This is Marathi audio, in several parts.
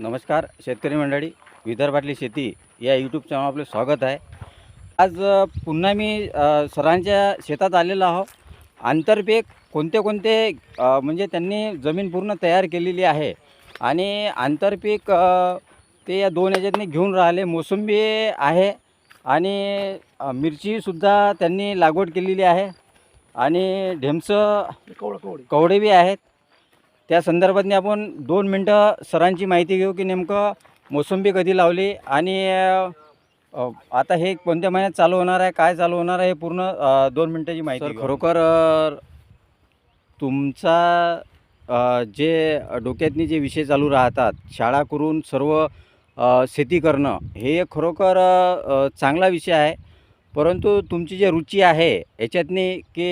नमस्कार शेतकरी मंडळी विदर्भातली शेती या यूट्यूब चॅनल आपले स्वागत आहे. आज पुन्हा मी सरांच्या शेतात आलेलो आहो. आंतरपीक कोणते कोणते म्हणजे त्यांनी जमीन पूर्ण तयार केलेली आहे. आणि आंतरपीक ते या दोन याच्यातनी घेऊन राहिले. मोसंबी आहे आणि मिरचीसुद्धा त्यांनी लागवड केलेली आहे. आणि ढेमचं कवडे बी आहेत. त्या संदर्भातनी आपण दोन मिनटं सरांची माहिती घेऊ की नेमकं मोसंबी कधी लावली आणि आता हे कोणत्या महिन्यात चालू होणार आहे काय चालू होणार आहे हे पूर्ण दोन मिनटाची माहिती. खरोखर तुमचा जे डोक्यातनी जे विषय चालू राहतात शाळा करून सर्व शेती करणं हे खरोखर चांगला विषय आहे परंतु तुमची जी रुची आहे याच्यातनी की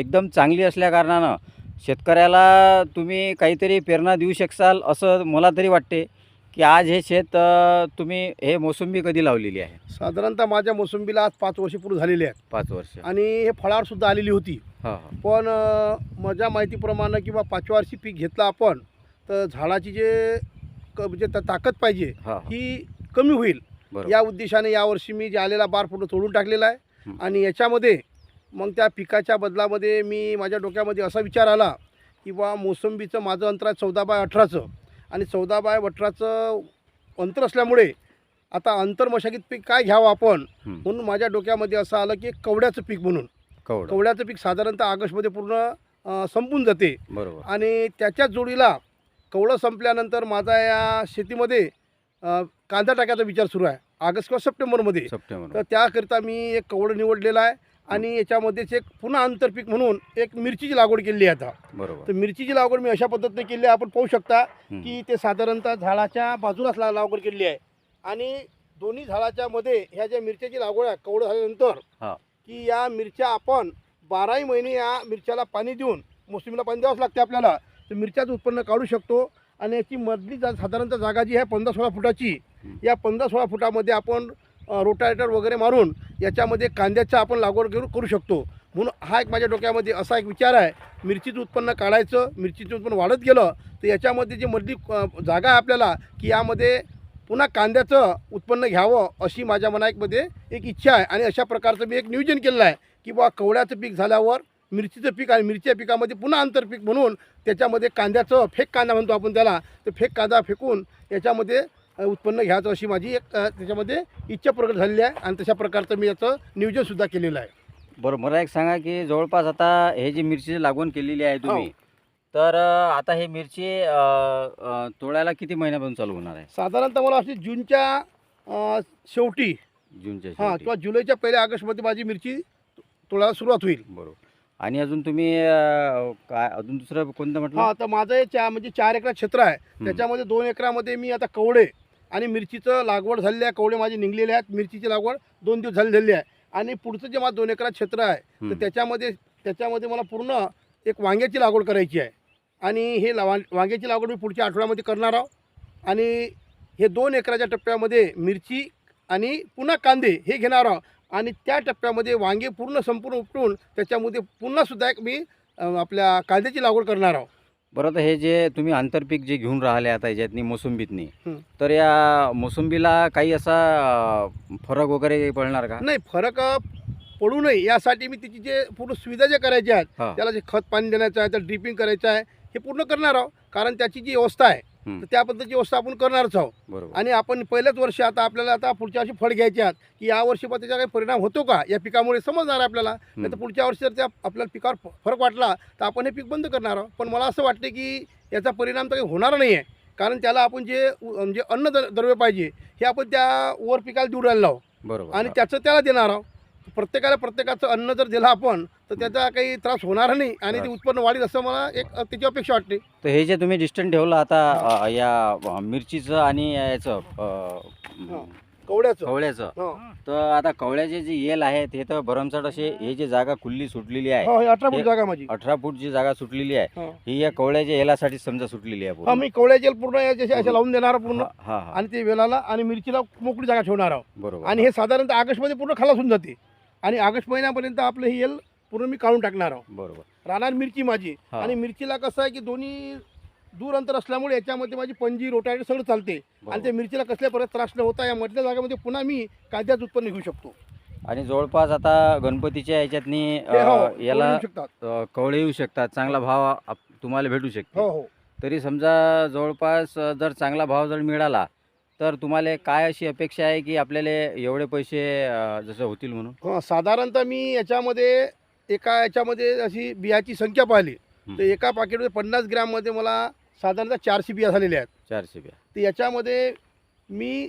एकदम चांगली असल्याकारणानं शेतकऱ्याला तुम्ही काहीतरी प्रेरणा देऊ शकाल असं मला तरी वाटते की आज हे शेत तुम्ही हे मोसंबी कधी लावलेली आहे? साधारणतः माझ्या मोसंबीला आज पाच वर्ष पूर्ण झालेली आहेत. पाच वर्ष. आणि हे फळावर सुद्धा आलेली होती. हां हां. पण अ, माझ्या माहितीप्रमाणे किंवा पाचव्या वर्षी पीक घेतलं आपण तर झाडाची जे क- म्हणजे ता- ताकद पाहिजे हां ही. कमी होईल. बरोबर. या उद्देशाने यावर्षी मी जे आलेला बार पूर्ण तोडून टाकलेला आहे. हं. आणि याच्यामध्ये मग त्या पिकाच्या बदलामध्ये मी माझ्या डोक्यामध्ये असा विचार आला की बा मोसंबीचं माझं अंतर आहे चौदा बाय अठराचं. आणि चौदा बाय अठराचं अंतर असल्यामुळे आता अंतर मशागीत पीक काय घ्यावं आपण. म्हणून माझ्या डोक्यामध्ये असं आलं की कवड्याचं पीक म्हणून. कवडं. कवड्याचं पीक साधारणतः ऑगस्टमध्ये पूर्ण संपून जाते. बरोबर. आणि त्याच्याच जोडीला कवडं संपल्यानंतर माझा या शेतीमध्ये कांदा टाकायचा विचार सुरू आहे. ऑगस्ट किंवा सप्टेंबरमध्ये. सप्टेंबर. तर त्याकरिता मी एक कवडं निवडलेलं आहे. आणि याच्यामध्येच एक पुन्हा आंतरपीक म्हणून एक मिरचीची लागवड केली आहे आता बरोबर तर मिरचीची लागवड मी अशा पद्धतीने केली आहे आपण पाहू शकता. की ते साधारणतः झाडाच्या बाजूलाच ला- लागवड केलेली आहे आणि दोन्ही झाडाच्या मध्ये ह्या ज्या मिरच्याची लागवड आहे कवडं झाल्यानंतर. की या मिरच्या आपण बाराही महिने या मिरच्याला पाणी देऊन मोसमीला पाणी द्यावंच लागते आपल्याला तर मिरच्याचं उत्पन्न काढू शकतो आणि याची मधली जा साधारणतः जागा जी आहे पंधरा सोळा फुटाची. या पंधरा सोळा फुटामध्ये आपण रोटारेटर वगैरे मारून याच्यामध्ये कांद्याचा आपण लागवड करू करू शकतो. म्हणून हा एक माझ्या डोक्यामध्ये असा एक विचार आहे. मिरचीचं उत्पन्न काढायचं मिरचीचं उत्पन्न वाढत गेलं तर याच्यामध्ये जी मधली जागा आहे आपल्याला की यामध्ये पुन्हा कांद्याचं उत्पन्न घ्यावं अशी माझ्या मनामध्ये एक इच्छा आहे. आणि अशा प्रकारचं मी एक नियोजन केलेलं आहे की बा कवड्याचं पीक झाल्यावर मिरचीचं पीक आणि मिरच्या पिकामध्ये पुन्हा आंतरपीक म्हणून त्याच्यामध्ये कांद्याचं फेक कांदा म्हणतो आपण त्याला ते फेक कांदा फेकून याच्यामध्ये उत्पन्न घ्यायचं अशी माझी एक त्याच्यामध्ये इच्छा प्रकट झालेली आहे आणि तशा प्रकारचं मी याचं नियोजनसुद्धा केलेलं आहे. बरं मला एक सांगा की जवळपास आता हे जी मिरची लागवड केलेली आहे तुम्ही हो. तर आता हे मिरची तोडायला किती महिन्यापासून चालू होणार आहे? साधारणतः मला वाटते जूनच्या शेवटी. जूनच्या हां. किंवा जुलैच्या पहिल्या ऑगस्टमध्ये माझी मिरची तोडायला सुरुवात होईल. बरोबर. आणि अजून तुम्ही काय अजून दुसरं कोणतं म्हटलं? हा तर माझं चा म्हणजे चार एकर क्षेत्र आहे. त्याच्यामध्ये दोन एकरामध्ये मी आता कवडे आणि मिरचीचं लागवड झालेली आहे. कवडे माझे निघलेले आहेत. मिरचीची लागवड दोन दिवस झाली झालेली आहे. आणि पुढचं जे माझं दोन एकरात क्षेत्र आहे तर. त्याच्यामध्ये त्याच्यामध्ये मला पूर्ण एक वांग्याची लागवड करायची आहे. आणि हे ला वांग्याची लागवड मी पुढच्या आठवड्यामध्ये करणार आहोत आणि हे दोन एकराच्या टप्प्यामध्ये मिरची आणि पुन्हा कांदे हे घेणार आहोत आणि त्या टप्प्यामध्ये वांगे पूर्ण संपूर्ण उपटून त्याच्यामध्ये पुन्हा सुद्धा एक मी आपल्या कांद्याची लागवड करणार आहोत बरं तर हे जे तुम्ही आंतरपीक जे घेऊन राहिले आता याच्यातनी मोसंबीतनी हं. तर या मोसंबीला काही असा अ, फरक वगैरे पडणार का नाही फरक अ, पडू नये यासाठी मी तिची जे पूर्ण सुविधा जे करायच्या आहेत हा. त्याला जे खत पाणी देण्याचं आहे तर ड्रिपिंग करायचं आहे हे पूर्ण करणार आहोत कारण त्याची जी व्यवस्था आहे. तर त्या पद्धतीची व्यवस्था आपण करणारच आहोत. आणि आपण पहिल्याच वर्षी आता आपल्याला आता पुढच्या वर्षी फळ घ्यायचे आहेत की या वर्षी बा त्याचा काही परिणाम होतो का? या पिकामुळे समजणार आहे आपल्याला. नाही तर पुढच्या वर्षी जर त्या आपल्याला पिकावर फरक वाटला तर आपण हे पीक बंद करणार आहोत. पण मला असं वाटते की याचा परिणाम तर काही होणार नाही आहे कारण त्याला आपण जे म्हणजे अन्न द्र- द्रव्य पाहिजे हे आपण त्या वर पिकाला देऊ राहिलो बरोबर. आणि. त्याचं त्याला देणार आहोत. प्रत्येकाला प्रत्येकाचं अन्न जर दिलं आपण तर त्याचा काही त्रास होणार नाही आणि ते. उत्पन्न वाढेल असं मला एक त्याची अपेक्षा वाटते. तर हे जे तुम्ही डिस्टन्स ठेवलं आता अ, या मिरचीचं आणि याचं अ, कवड्याचं. कवळ्याचं हो. तर आता कवळ्याचे जे येल आहेत हे तर भरमसाठ असे हे जे जागा खुल्ली सुटलेली आहे हो, हे अठरा फूट हे- जागा माझी. अठरा फूट जी जागा सुटलेली आहे हो. ही या कवळ्याच्या येलासाठी समजा सुटलेली आहे हा पूर्ण. मी कवड्याचे पूर्ण याचे असे- असे लावून देणार पूर्ण. हा हा हा. आणि ते वेलाला आणि मिरचीला मोकळी जागा ठेवणार आहोत. बरोबर. आणि हे साधारणतः ऑगस्टमध्ये पूर्ण खालास होऊन जाते. आणि ऑगस्ट महिन्यापर्यंत आपलं हे येल पूर्ण मी काढून टाकणार आहोत बरोबर. राहणार मिरची माझी. हा. आणि मिरचीला कसं आहे की दोन्ही दूर अंतर असल्यामुळे याच्यामध्ये माझी पंजी रोटावेटर सगळं चालते. आणि त्या. मिरचीला कसल्या परत त्रास न होता या मधल्या जागेमध्ये पुन्हा मी कांद्याचं उत्पन्न घेऊ शकतो. आणि जवळपास आता गणपतीच्या याच्यातनी हे हो, अ, याला शकतात. अ, कवळे येऊ शकतात चांगला भाव आप- तुम्हाला भेटू शकते. हो हो. तरी समजा जवळपास अ, जर चांगला भाव जर मिळाला तर तुम्हाला काय अशी अपेक्षा आहे की आपल्याला एवढे पैसे अ, जसं होतील म्हणून? हो, साधारणतः मी याच्यामध्ये एका याच्यामध्ये अशी बियाची संख्या पाहिली. तर एका पाकिटमध्ये पन्नास ग्रॅममध्ये मला साधारणतः चारशे बिया झालेल्या आहेत चारशे बिया तर याच्यामध्ये मी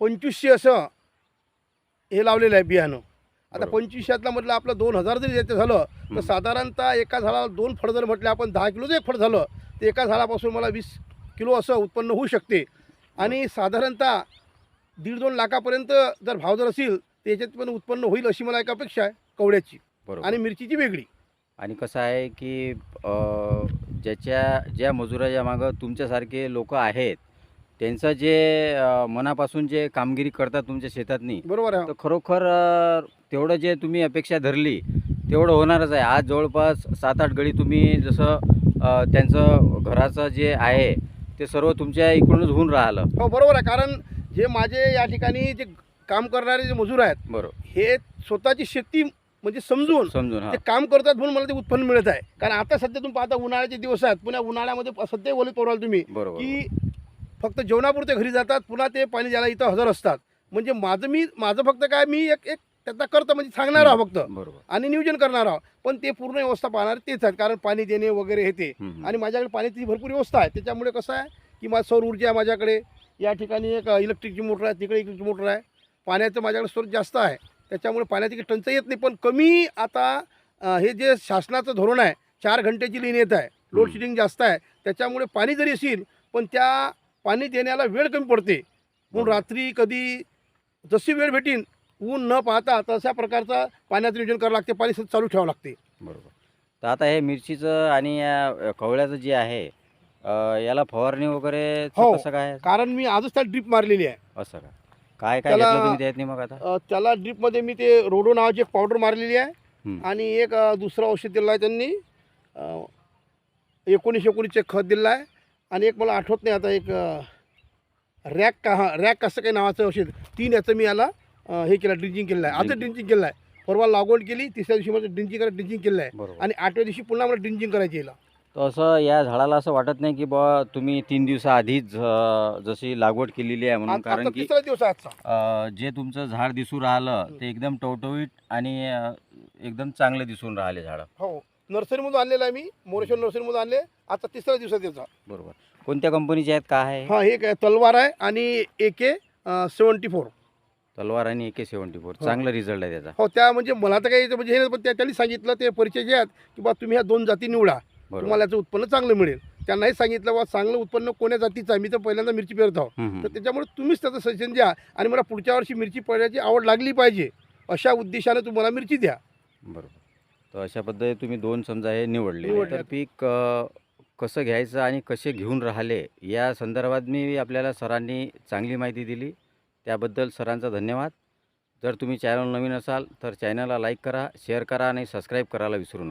पंचवीसशे असं हे लावलेलं आहे बियाणं आता. पंचवीसशेतला म्हटलं आपलं दोन हजार जरी याचं झालं तर. साधारणतः एका झाडाला दोन फळ जर म्हटलं आपण दहा किलोचं एक फळ झालं तर एका झाडापासून मला वीस किलो असं उत्पन्न होऊ शकते आणि साधारणतः दीड दोन लाखापर्यंत जर भाव जर असेल तर याच्यात पण उत्पन्न होईल अशी मला एक अपेक्षा आहे कवड्याची बरोबर. आणि मिरचीची वेगळी. आणि कसं आहे की अ, ज्याच्या ज्या मजुराच्या मागं तुमच्यासारखे लोक आहेत त्यांचं जे अ, मनापासून जे कामगिरी करतात तुमच्या शेतातनी बरोबर आहे. तर खरोखर अ, तेवढं जे तुम्ही अपेक्षा धरली तेवढं होणारच आहे. आज जवळपास सात आठ गडी तुम्ही जसं अ, त्यांचं घराचं जे आहे ते सर्व तुमच्या इकडूनच होऊन राहिलं. हो बरोबर आहे. कारण जे माझे या ठिकाणी जे काम करणारे जे मजूर आहेत बरोबर. हे स्वतःची शेती म्हणजे समजून समजून हां. ते काम करतात म्हणून मला ते उत्पन्न मिळत आहे. कारण आता सध्या तुम्ही पाहता उन्हाळ्याचे दिवस आहेत. पुन्हा उन्हाळ्यामध्ये प- सध्या बोलत पोराल तुम्ही. बरोबर. की फक्त जेवणापुरते घरी जातात पुन्हा ते पाणी द्यायला इथं हजर असतात. म्हणजे माझं मी माझं फक्त काय मी एक एक त्याचा करतो म्हणजे सांगणार आहोत फक्त. बरोबर. आणि नियोजन करणार आहोत. पण ते पूर्ण व्यवस्था पाहणार तेच आहेत. कारण पाणी देणे वगैरे हे ते. हम्म, हम्म. आणि माझ्याकडे पाण्याची भरपूर व्यवस्था आहे. त्याच्यामुळे कसं आहे की माझं सौर ऊर्जा आहे माझ्याकडे. या ठिकाणी एक इलेक्ट्रिकची मोटर आहे तिकडे इलेक्ट्रिक मोटर आहे. पाण्याचं माझ्याकडे स्रोत जास्त आहे. त्याच्यामुळे पाण्याची टंचाई येत नाही. पण कमी आता हे जे शासनाचं धोरण आहे चार घंटेची लाईन येत आहे. लोड शेडिंग जास्त आहे. त्याच्यामुळे पाणी जरी असेल पण त्या पाणी देण्याला वेळ कमी पडते. म्हणून. रात्री कधी जशी वेळ भेटीन ऊन न पाहता तशा प्रकारचा पाण्याचं नियोजन करावं लागते. पाणी सतत चालू ठेवावं लागते. बरोबर. तर आता हे मिरचीचं आणि या कवळ्याचं जे आहे याला फवारणी वगैरे हो. कसं काय? कारण मी आजच त्याला ड्रीप मारलेली आहे. असं का? काय काय त्याला- घेतलं तुम्ही त्यात नाही मग आता? अ, त्याला ड्रीपमध्ये मी ते रोडो नावाची एक पावडर मारलेली आहे. आणि एक अ, दुसरं औषध दिलं आहे त्यांनी. अ, एकोणीस एकोणीसचे खत दिलं आहे. आणि एक मला आठवत नाही आता एक अ, रॅक का हां रॅक असं काही नावाचं औषध. तीन याचं मी याला अ, हे केलं ड्रिंचिंग केलं आहे. आता. ड्रिंचिंग. केलं आहे. परवा लागवड केली तिसऱ्या दिवशी मला ड्रिंचिंग करा ड्रिंचिंग केलं आहे. बरोबर. आणि आठव्या दिवशी पुन्हा मला ड्रिंचिंग करायची याला. तर असं या झाडाला असं वाटत नाही की बा तुम्ही तीन दिवसाआधीच अ, जशी लागवड केलेली आहे म्हणून कारण आता की तिसरा दिवस आहे आजचा. अ, जे तुमचं झाड दिसून राहिलं ते एकदम टवटवीत आणि अ, एकदम चांगलं दिसून राहिले झाडं. हो नर्सरीमधून आणलेलं आहे मी मोरेश्वर नर्सरीमधून आणले आता तिसरा दिवस आहे त्याचा. बरोबर. कोणत्या कंपनीचे आहेत काय आहे? हा हे काय तलवार आहे आणि ए के सेवन्टी फोर. तलवार आणि ए के सेवन्टी फोर. हो. चांगला रिझल्ट आहे त्याचा. हो त्या म्हणजे मला तर काही म्हणजे हे नाही, पण त्या त्यांनी सांगितलं ते परिचय जे आहेत की बा तुम्ही ह्या दोन जाती निवडा. तुम्हाला याचं उत्पन्न चांगलं मिळेल. त्यांनाही सांगितलं बा चांगलं उत्पन्न कोण्या जातीचं आहे? मी तर पहिल्यांदा मिरची पेरत आहो. तर त्याच्यामुळे तुम्हीच त्याचं सजेशन द्या आणि मला पुढच्या वर्षी मिरची पेरण्याची आवड लागली पाहिजे. अशा उद्देशाने तुम्हाला मिरची द्या. बरोबर. तर अशा पद्धतीने तुम्ही दोन समजा हे निवडले. तर पीक कसं घ्यायचं आणि कसे घेऊन राहिले या संदर्भात मी आपल्याला सरांनी चांगली माहिती दिली. त्याबद्दल सरांचा धन्यवाद. जर तुम्ही चॅनल नवीन असाल तर चॅनलला लाईक करा शेअर करा आणि सबस्क्राईब करायला विसरू नका.